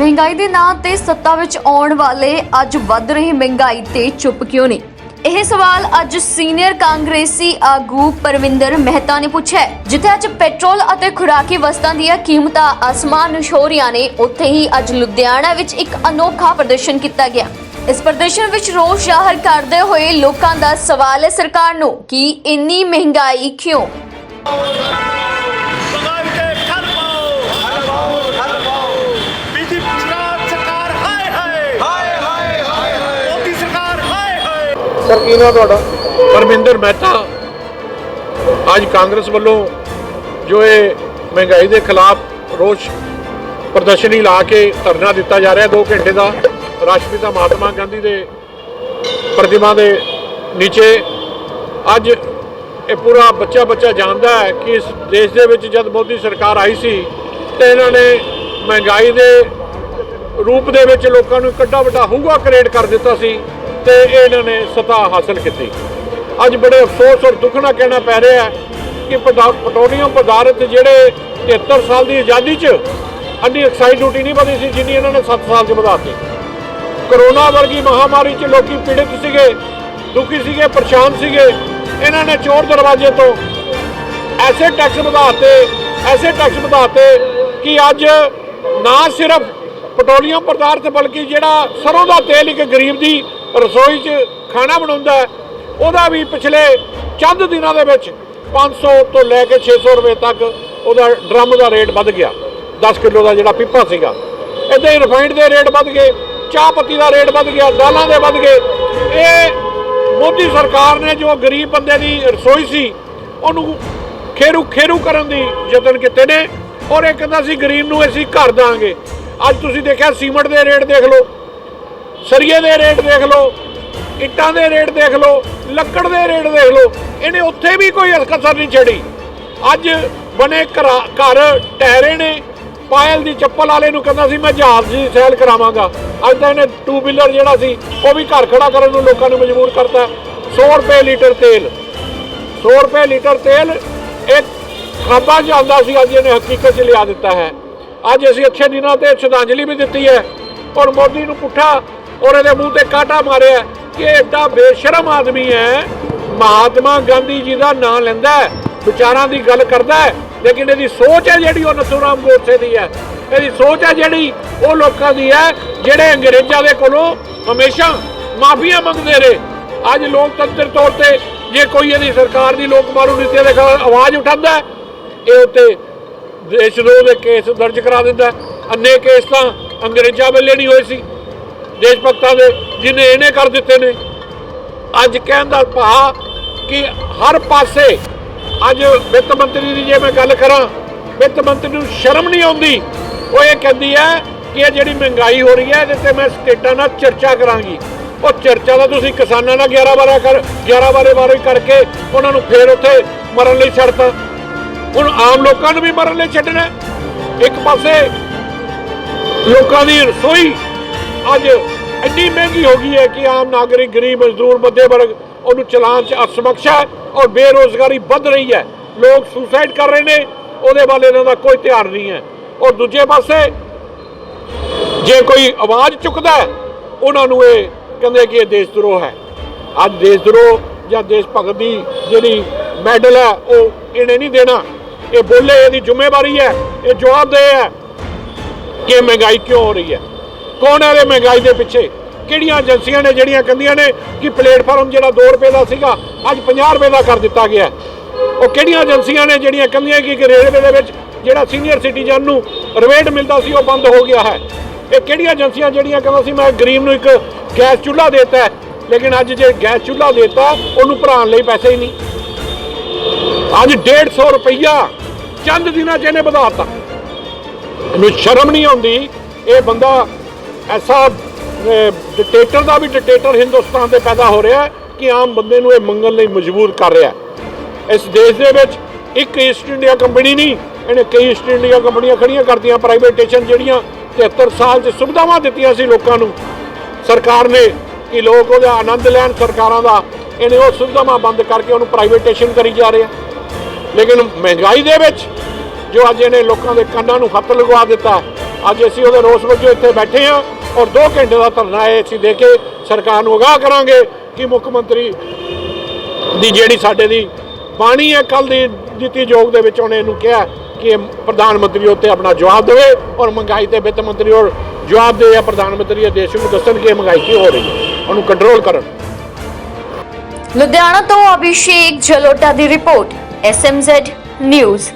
ਮਹਿੰਗਾਈ ਦੇ ਨਾਂ ਤੇ ਸੱਤਾ ਵਿੱਚ ਆਉਣ ਵਾਲੇ ਅੱਜ ਵੱਧ ਰਹੀ ਮਹਿੰਗਾਈ ਤੇ ਚੁੱਪ ਕਿਉਂ ਨਹੀਂ? ਇਹ ਸਵਾਲ ਅੱਜ ਸੀਨੀਅਰ ਕਾਂਗਰਸੀ ਆਗੂ ਪਰਵਿੰਦਰ ਮਹਿਤਾ ਨੇ ਪੁੱਛਿਆ ਜਿੱਥੇ ਅੱਜ ਪੈਟਰੋਲ ਅਤੇ ਖੁਰਾਕੀ ਵਸਤਾਂ ਦੀਆਂ ਕੀਮਤਾਂ ਆਸਮਾਨ ਨੂੰ ਛੂਹ ਰਹੀਆਂ ਨੇ, ਉੱਥੇ ਹੀ ਅੱਜ ਲੁਧਿਆਣਾ ਵਿੱਚ ਇੱਕ ਅਨੋਖਾ ਪ੍ਰਦਰਸ਼ਨ ਕੀਤਾ ਗਿਆ। ਇਸ ਪ੍ਰਦਰਸ਼ਨ ਵਿੱਚ ਰੋਸ ਜ਼ਾਹਰ ਕਰਦੇ ਹੋਏ ਲੋਕਾਂ ਦਾ ਸਵਾਲ ਹੈ ਸਰਕਾਰ ਨੂੰ, ਕਿ ਇੰਨੀ ਮਹਿੰਗਾਈ ਕਿਉਂ? ਸਰ, ਕੀ ਨਾਮ ਤੁਹਾਡਾ? ਪਰਮਿੰਦਰ ਮਹਿਤਾ। ਅੱਜ ਕਾਂਗਰਸ ਵੱਲੋਂ ਜੋ ਇਹ ਮਹਿੰਗਾਈ ਦੇ ਖਿਲਾਫ ਰੋਸ ਪ੍ਰਦਰਸ਼ਨੀ ਲਾ ਕੇ ਧਰਨਾ ਦਿੱਤਾ ਜਾ ਰਿਹਾ 2 ਘੰਟੇ ਦਾ ਰਾਸ਼ਟਰਪਿਤਾ ਮਹਾਤਮਾ ਗਾਂਧੀ ਦੇ ਪ੍ਰਤਿਮਾ ਦੇ ਨੀਚੇ। ਅੱਜ ਇਹ ਪੂਰਾ ਬੱਚਾ ਬੱਚਾ ਜਾਣਦਾ ਹੈ ਕਿ ਇਸ ਦੇਸ਼ ਦੇ ਵਿੱਚ ਜਦ ਮੋਦੀ ਸਰਕਾਰ ਆਈ ਸੀ ਤੇ ਇਹਨਾਂ ਨੇ ਮਹਿੰਗਾਈ ਦੇ ਰੂਪ ਦੇ ਵਿੱਚ ਲੋਕਾਂ ਨੂੰ ਕੱਡਾ ਵੱਡਾ ਹੂਗਾ ਕ੍ਰੀਏਟ ਕਰ ਦਿੱਤਾ ਸੀ। ਤੇ ਇਹਨਾਂ ਨੇ ਸਤਾ ਹਾਸਲ ਕੀਤੀ। ਅੱਜ ਬੜੇ ਅਫਸੋਸ ਔਰ ਦੁੱਖ ਨਾਲ ਕਹਿਣਾ ਪੈ ਰਿਹਾ ਹੈ ਕਿ ਪਟਾ- ਪੈਟਰੋਲੀਅਮ ਪਦਾਰਥ ਜਿਹੜੇ 73 ਸਾਲ ਦੀ ਆਜ਼ਾਦੀ 'ਚ ਅੰਨੀ ਐਕਸਾਈਜ਼ ਡਿਊਟੀ ਨਹੀਂ ਵਧੀ ਸੀ ਜਿੰਨੀ ਇਹਨਾਂ ਨੇ 7 ਸਾਲ 'ਚ ਵਧਾਤੀ ਕਰੋਨਾ ਵਰਗੀ ਮਹਾਮਾਰੀ 'ਚ ਲੋਕੀ ਪੀੜਿਤ ਸੀਗੇ, ਦੁਖੀ ਸੀਗੇ, ਪਰੇਸ਼ਾਨ ਸੀਗੇ। ਇਹਨਾਂ ਨੇ ਚੋਰ ਦਰਵਾਜ਼ੇ ਤੋਂ ਐਸੇ ਟੈਕਸ ਵਧਾਤੇ ਐਸੇ ਟੈਕਸ ਵਧਾਤੇ ਕਿ ਅੱਜ ਨਾ ਸਿਰਫ ਪੈਟਰੋਲੀਅਮ ਪਦਾਰਥ ਬਲਕਿ ਜਿਹੜਾ ਸਰੋਂ ਦਾ ਤੇਲ ਇੱਕ ਗਰੀਬ ਦੀ ਰਸੋਈ 'ਚ ਖਾਣਾ ਬਣਾਉਂਦਾ ਉਹਦਾ ਵੀ ਪਿਛਲੇ ਚੰਦ ਦਿਨਾਂ ਦੇ ਵਿੱਚ 500 ਤੋਂ ਲੈ ਕੇ 600 ਰੁਪਏ ਤੱਕ ਉਹਦਾ ਡਰਮ ਦਾ ਰੇਟ ਵੱਧ ਗਿਆ। 10 ਕਿਲੋ ਦਾ ਜਿਹੜਾ ਪੀਪਾ ਸੀਗਾ। ਇਦਾਂ ਹੀ ਰਿਫਾਈਨਡ ਦੇ ਰੇਟ ਵੱਧ ਗਏ, ਚਾਹ ਪੱਤੀ ਦਾ ਰੇਟ ਵੱਧ ਗਿਆ, ਦਾਲਾਂ ਦੇ ਵੱਧ ਗਏ। ਇਹ ਮੋਦੀ ਸਰਕਾਰ ਨੇ ਜੋ ਗਰੀਬ ਬੰਦੇ ਦੀ ਰਸੋਈ ਸੀ, ਉਹਨੂੰ ਖੇਰੂ ਖੇਰੂ ਕਰਨ ਦੀ ਯਤਨ ਕੀਤੇ ਨੇ ਔਰ ਇਹ ਕਹਿੰਦਾ ਸੀ, ਗਰੀਬ ਨੂੰ ਅਸੀਂ ਘਰ ਦਾਂਗੇ। ਅੱਜ ਤੁਸੀਂ ਦੇਖਿਆ ਸੀਮੈਂਟ ਦੇ ਰੇਟ ਦੇਖ ਲਓ। ਸਰੀਏ ਦੇ ਰੇਟ ਦੇਖ ਲਓ, ਇੱਟਾਂ ਦੇ ਰੇਟ ਦੇਖ ਲਓ, ਲੱਕੜ ਦੇ ਰੇਟ ਦੇਖ ਲਓ, ਇਹਨੇ ਉੱਥੇ ਵੀ ਕੋਈ ਕਸਰ ਨਹੀਂ ਛੜੀ। ਅੱਜ ਬਣੇ ਘਰਾ- ਘਰ ਟਹਿਰੇ ਨੇ, ਪਾਇਲ ਦੀ ਚੱਪਲ ਵਾਲੇ ਨੂੰ ਕਹਿੰਦਾ ਸੀ, ਮੈਂ ਜਹਾਜ਼ ਦੀ ਸੈਲ ਕਰਾਵਾਂਗਾ। ਅੱਜ ਤਾਂ ਇਹਨੇ ਟੂ ਵੀਲਰ ਜਿਹੜਾ ਸੀ, ਉਹ ਵੀ ਘਰ ਖੜਾ ਕਰਨ ਨੂੰ ਲੋਕਾਂ ਨੂੰ ਮਜਬੂਰ ਕਰਤਾ। 100 ਰੁਪਏ ਲੀਟਰ ਤੇਲ। 100 ਰੁਪਏ ਲੀਟਰ ਤੇਲ, ਇੱਕ ਖਾਬਾਂ 'ਚ ਸੀ, ਅੱਜ ਇਹਨੇ ਹਕੀਕਤ 'ਚ ਲਿਆ ਦਿੱਤਾ ਹੈ। ਅੱਜ ਅਸੀਂ ਅੱਛੇ ਦਿਨਾਂ ਤੇ ਸ਼ਰਧਾਂਜਲੀ ਵੀ ਦਿੱਤੀ ਹੈ, ਔਰ ਮੋਦੀ ਨੂੰ ਪੁੱਠਾ ਔਰ ਇਹਦੇ ਮੂੰਹ ਤੇ ਕਾਟਾ ਮਾਰਿਆ ਕਿ ਇਹ ਐਡਾ ਬੇਸ਼ਰਮ ਆਦਮੀ ਹੈ। ਮਹਾਤਮਾ ਗਾਂਧੀ ਜੀ ਦਾ ਨਾਂ ਲੈਂਦਾ ਹੈ, ਵਿਚਾਰਾਂ ਦੀ ਗੱਲ ਕਰਦਾ ਹੈ, ਲੇਕਿਨ ਇਹਦੀ ਸੋਚ ਹੈ ਜਿਹੜੀ ਉਹ ਨਥੂਰਾਮ ਗੋਡਸੇ ਦੀ ਹੈ। ਇਹਦੀ ਸੋਚ ਹੈ ਜਿਹੜੀ ਉਹ ਲੋਕਾਂ ਦੀ ਹੈ, ਜਿਹੜੇ ਅੰਗਰੇਜ਼ਾਂ ਦੇ ਕੋਲੋਂ ਹਮੇਸ਼ਾ ਮਾਫੀਆਂ ਮੰਗਦੇ ਰਹੇ। ਅੱਜ ਲੋਕਤੰਤਰ ਤੌਰ ਤੇ ਜੇ ਕੋਈ ਇਹਦੀ ਸਰਕਾਰ ਦੀ ਲੋਕ ਮਾਰੂ ਨੀਤੀਆਂ ਦੇ ਖਿਲਾਫ ਆਵਾਜ਼ ਉਠਾਉਂਦਾ ਇਹ ਉੱਤੇ ਦੇਸ਼ ਵਿਰੋਧ ਦੇ ਕੇਸ ਦਰਜ ਕਰਾ ਦਿੰਦਾ ਹੈ। ਅੰਨੇ ਕੇਸ ਤਾਂ ਅੰਗਰੇਜ਼ਾਂ ਵੇਲੇ ਨਹੀਂ ਹੋਏ ਸੀ। ਦੇਸ਼ ਭਗਤਾਂ ਦੇ ਜਿਹਨੇ ਇਹਨੇ ਕਰ ਦਿੱਤੇ ਨੇ। ਅੱਜ ਕਹਿਣ ਦਾ ਭਾ ਕਿ ਹਰ ਪਾਸੇ ਅੱਜ ਵਿੱਤ ਮੰਤਰੀ ਦੀ ਜੇ ਮੈਂ ਗੱਲ ਕਰਾਂ, ਵਿੱਤ ਮੰਤਰੀ ਨੂੰ ਸ਼ਰਮ ਨਹੀਂ ਆਉਂਦੀ। ਉਹ ਇਹ ਕਹਿੰਦੀ ਹੈ ਕਿ ਇਹ ਜਿਹੜੀ ਮਹਿੰਗਾਈ ਹੋ ਰਹੀ ਹੈ, ਇਹਦੇ ਤੇ ਮੈਂ ਸਟੇਟਾਂ ਨਾਲ ਚਰਚਾ ਕਰਾਂਗੀ। ਉਹ ਚਰਚਾ ਦਾ ਤੁਸੀਂ ਕਿਸਾਨਾਂ ਨਾਲ 11 ਬਾਰੇ ਕਰ 11 ਬਾਰੇ ਬਾਰੇ ਕਰਕੇ ਉਹਨਾਂ ਨੂੰ ਫੇਰ ਉੱਥੇ ਮਰਨ ਲਈ ਛੱਡਤਾ। ਹੁਣ ਆਮ ਲੋਕਾਂ ਨੂੰ ਵੀ ਮਰਨ ਲਈ ਛੱਡਣਾ ਇੱਕ ਪਾਸੇ ਲੋਕਾਂ ਦੀ ਰਸੋਈ ਅੱਜ ਇੰਨੀ ਮਹਿੰਗੀ ਹੋ ਗਈ ਹੈ ਕਿ ਆਮ ਨਾਗਰਿਕ, ਗਰੀਬ ਮਜ਼ਦੂਰ ਮੱਧੇ ਵਰਗ ਉਹਨੂੰ ਚਲਾਉਣ 'ਚ ਅਸਮਕਸ਼ ਹੈ ਔਰ ਬੇਰੋਜ਼ਗਾਰੀ ਵੱਧ ਰਹੀ ਹੈ। ਲੋਕ ਸੁਸਾਈਡ ਕਰ ਰਹੇ ਨੇ, ਉਹਦੇ ਵੱਲ ਇਹਨਾਂ ਦਾ ਕੋਈ ਧਿਆਨ ਨਹੀਂ ਹੈ। ਔਰ ਦੂਜੇ ਪਾਸੇ ਜੇ ਕੋਈ ਆਵਾਜ਼ ਚੁੱਕਦਾ ਉਹਨਾਂ ਨੂੰ ਇਹ ਕਹਿੰਦੇ ਕਿ ਇਹ ਦੇਸ਼ ਦਰੋਹ ਹੈ। ਅੱਜ ਦੇਸ਼ ਦਰੋਹ ਜਾਂ ਦੇਸ਼ ਭਗਤ ਦੀ ਜਿਹੜੀ ਮੈਡਲ ਹੈ, ਉਹ ਇਹਨੇ ਨਹੀਂ ਦੇਣਾ। ਇਹ ਬੋਲੇ, ਇਹਦੀ ਜ਼ਿੰਮੇਵਾਰੀ ਹੈ, ਇਹ ਜਵਾਬ ਦੇ ਹੈ ਕਿ ਮਹਿੰਗਾਈ ਕਿਉਂ ਹੋ ਰਹੀ ਹੈ। ਕੌਣ ਹੈ ਇਹ ਮਹਿੰਗਾਈ ਦੇ ਪਿੱਛੇ? ਕਿਹੜੀਆਂ ਏਜੰਸੀਆਂ ਨੇ ਜਿਹੜੀਆਂ ਕਹਿੰਦੀਆਂ ਨੇ ਕਿ ਪਲੇਟਫਾਰਮ ਜਿਹੜਾ 2 ਰੁਪਏ ਦਾ ਸੀਗਾ, ਅੱਜ 50 ਰੁਪਏ ਦਾ ਕਰ ਦਿੱਤਾ ਗਿਆ ਉਹ ਕਿਹੜੀਆਂ ਏਜੰਸੀਆਂ ਨੇ ਜਿਹੜੀਆਂ ਕਹਿੰਦੀਆਂ ਕਿ ਰੇਲਵੇ ਦੇ ਵਿੱਚ ਜਿਹੜਾ ਸੀਨੀਅਰ ਸਿਟੀਜ਼ਨ ਨੂੰ ਰਵੇਟ ਮਿਲਦਾ ਸੀ, ਉਹ ਬੰਦ ਹੋ ਗਿਆ ਹੈ। ਇਹ ਕਿਹੜੀਆਂ ਏਜੰਸੀਆਂ ਜਿਹੜੀਆਂ ਕਹਿੰਦਾ ਸੀ, ਮੈਂ ਗਰੀਬ ਨੂੰ ਇੱਕ ਗੈਸ ਚੁੱਲ੍ਹਾ ਦੇਤਾ ਲੇਕਿਨ ਅੱਜ ਜੇ ਗੈਸ ਚੁੱਲ੍ਹਾ ਦੇਤਾ, ਉਹਨੂੰ ਭਰਾਉਣ ਲਈ ਪੈਸੇ ਹੀ ਨਹੀਂ। ਅੱਜ 150 ਰੁਪਈਆ ਚੰਦ ਦਿਨਾਂ 'ਚ ਇਹਨੇ ਵਧਾਤਾ। ਮੈਨੂੰ ਸ਼ਰਮ ਨਹੀਂ ਆਉਂਦੀ, ਇਹ ਬੰਦਾ ਐਸਾ ਡਿਕਟੇਟਰ ਦਾ ਵੀ ਡਿਕਟੇਟਰ ਹਿੰਦੁਸਤਾਨ ਦੇ ਪੈਦਾ ਹੋ ਰਿਹਾ ਹੈ ਕਿ ਆਮ ਬੰਦੇ ਨੂੰ ਇਹ ਮੰਗਣ ਲਈ ਮਜਬੂਰ ਕਰ ਰਿਹਾ ਇਸ ਦੇਸ਼ ਦੇ ਵਿੱਚ ਇੱਕ ਈਸਟ ਇੰਡੀਆ ਕੰਪਨੀ ਨਹੀਂ, ਇਹਨੇ ਕਈ ਈਸਟ ਇੰਡੀਆ ਕੰਪਨੀਆਂ ਖੜੀਆਂ ਕਰਤੀਆਂ ਪ੍ਰਾਈਵੇਟੇਸ਼ਨ ਜਿਹੜੀਆਂ 73 ਸਾਲ 'ਚ ਸੁਵਿਧਾਵਾਂ ਦਿੱਤੀਆਂ ਸੀ ਲੋਕਾਂ ਨੂੰ। ਸਰਕਾਰ ਨੇ ਕਿ ਲੋਕ ਉਹਦਾ ਆਨੰਦ ਲੈਣ, ਸਰਕਾਰਾਂ ਦਾ, ਇਹਨੇ ਉਹ ਸੁਵਿਧਾਵਾਂ ਬੰਦ ਕਰਕੇ ਉਹਨੂੰ ਪ੍ਰਾਈਵੇਟੇਸ਼ਨ ਕਰੀ ਜਾ ਰਿਹਾ। ਲੇਕਿਨ ਮਹਿੰਗਾਈ ਦੇ ਵਿੱਚ ਜੋ ਅੱਜ ਇਹਨੇ ਲੋਕਾਂ ਦੇ ਕੰਨਾਂ ਨੂੰ ਹੱਥ ਲਗਵਾ ਦਿੱਤਾ ਅੱਜ ਅਸੀਂ ਉਹਦੇ ਰੋਸ ਵਜੋਂ ਇੱਥੇ ਬੈਠੇ ਹਾਂ ਔਰ 2 ਘੰਟੇ ਦਾ ਧਰਨਾ ਹੈ ਅਸੀਂ ਦੇ ਕੇ ਸਰਕਾਰ ਨੂੰ ਅਗਾਹ ਕਰਾਂਗੇ ਕਿ ਮੁੱਖ ਮੰਤਰੀ ਦੀ ਜਿਹੜੀ ਸਾਡੇ ਦੀ ਬਾਣੀ ਹੈ ਕੱਲ ਦੀ ਦਿੱਤੀ ਯੋਗ ਦੇ ਵਿੱਚ ਉਹਨੇ ਇਹਨੂੰ ਕਿਹਾ ਕਿ ਇਹ ਪ੍ਰਧਾਨ ਮੰਤਰੀ ਉੱਤੇ ਆਪਣਾ ਜਵਾਬ ਦੇਵੇ ਔਰ ਮਹਿੰਗਾਈ ਤੇ ਵਿੱਤ ਮੰਤਰੀ ਔਰ ਜਵਾਬ ਦੇ ਜਾਂ ਪ੍ਰਧਾਨ ਮੰਤਰੀ ਇਹ ਦੇਸ਼ ਨੂੰ ਦੱਸਣ ਕਿ ਇਹ ਮਹਿੰਗਾਈ ਕੀ ਹੋ ਰਹੀ ਹੈ। ਉਹਨੂੰ ਕੰਟਰੋਲ ਕਰਨ। ਲੁਧਿਆਣਾ ਤੋਂ ਅਭਿਸ਼ੇਕ ਜਲੋਟਾ ਦੀ ਰਿਪੋਰਟ ਐਸਐਮਜ਼ੈਡ ਨਿਊਜ਼